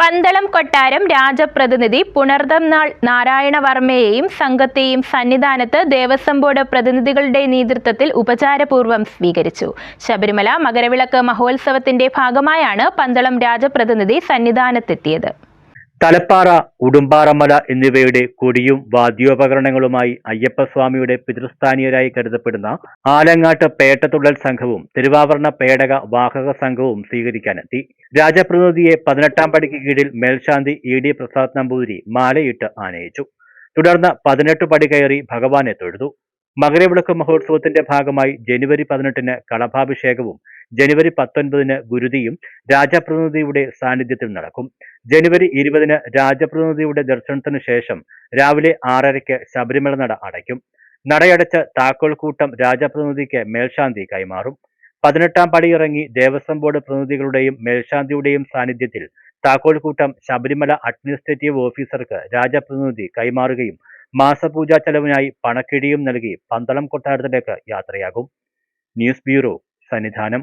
പന്തളം കൊട്ടാരം രാജപ്രതിനിധി പുണർദംനാൾ നാരായണവർമ്മയെയും സംഘത്തെയും സന്നിധാനത്ത് ദേവസ്വം ബോർഡ് പ്രതിനിധികളുടെ നേതൃത്വത്തിൽ ഉപചാരപൂർവം സ്വീകരിച്ചു. ശബരിമല മകരവിളക്ക് മഹോത്സവത്തിന്റെ ഭാഗമായാണ് പന്തളം രാജപ്രതിനിധി സന്നിധാനത്തെത്തിയത്. തലപ്പാറ ഉടുമ്പാറമല എന്നിവയുടെ കൊടിയും വാദ്യോപകരണങ്ങളുമായി അയ്യപ്പസ്വാമിയുടെ പിതൃസ്ഥാനീയരായി കരുതപ്പെടുന്ന ആലങ്ങാട്ട് പേട്ടതുള്ളൽ സംഘവും തിരുവാഭരണ പേടക വാഹക സംഘവും സ്വീകരിക്കാനെത്തി. രാജപ്രതിനിധിയെ പതിനെട്ടാം പടിക്ക് കീഴിൽ മേൽശാന്തി ഇ ഡി പ്രസാദ് നമ്പൂതിരി മാലയിട്ട് ആനയിച്ചു. തുടർന്ന് പതിനെട്ട് പടി കയറി ഭഗവാനെ തൊഴുതു. മകരവിളക്ക് മഹോത്സവത്തിന്റെ ഭാഗമായി ജനുവരി പതിനെട്ടിന് കളഭാഭിഷേകവും ജനുവരി പത്തൊൻപതിന് ഗുരുതിയും രാജപ്രതിനിധിയുടെ സാന്നിധ്യത്തിൽ നടക്കും. ജനുവരി ഇരുപതിന് രാജപ്രതിനിധിയുടെ ദർശനത്തിനു ശേഷം രാവിലെ ആറരയ്ക്ക് ശബരിമല നട അടയ്ക്കും. നടയടച്ച താക്കോൽ കൂട്ടം രാജപ്രതിനിധിക്ക് മേൽശാന്തി കൈമാറും. പതിനെട്ടാം പടിയിറങ്ങി ദേവസ്വം ബോർഡ് പ്രതിനിധികളുടെയും മേൽശാന്തിയുടെയും സാന്നിധ്യത്തിൽ താക്കോൽക്കൂട്ടം ശബരിമല അഡ്മിനിസ്ട്രേറ്റീവ് ഓഫീസർക്ക് രാജപ്രതിനിധി കൈമാറുകയും മാസപൂജാ ചെലവിനായി പണക്കിഴിയും നൽകി പന്തളം കൊട്ടാരത്തിലേക്ക് യാത്രയാകും. News bureau Sannidhanam.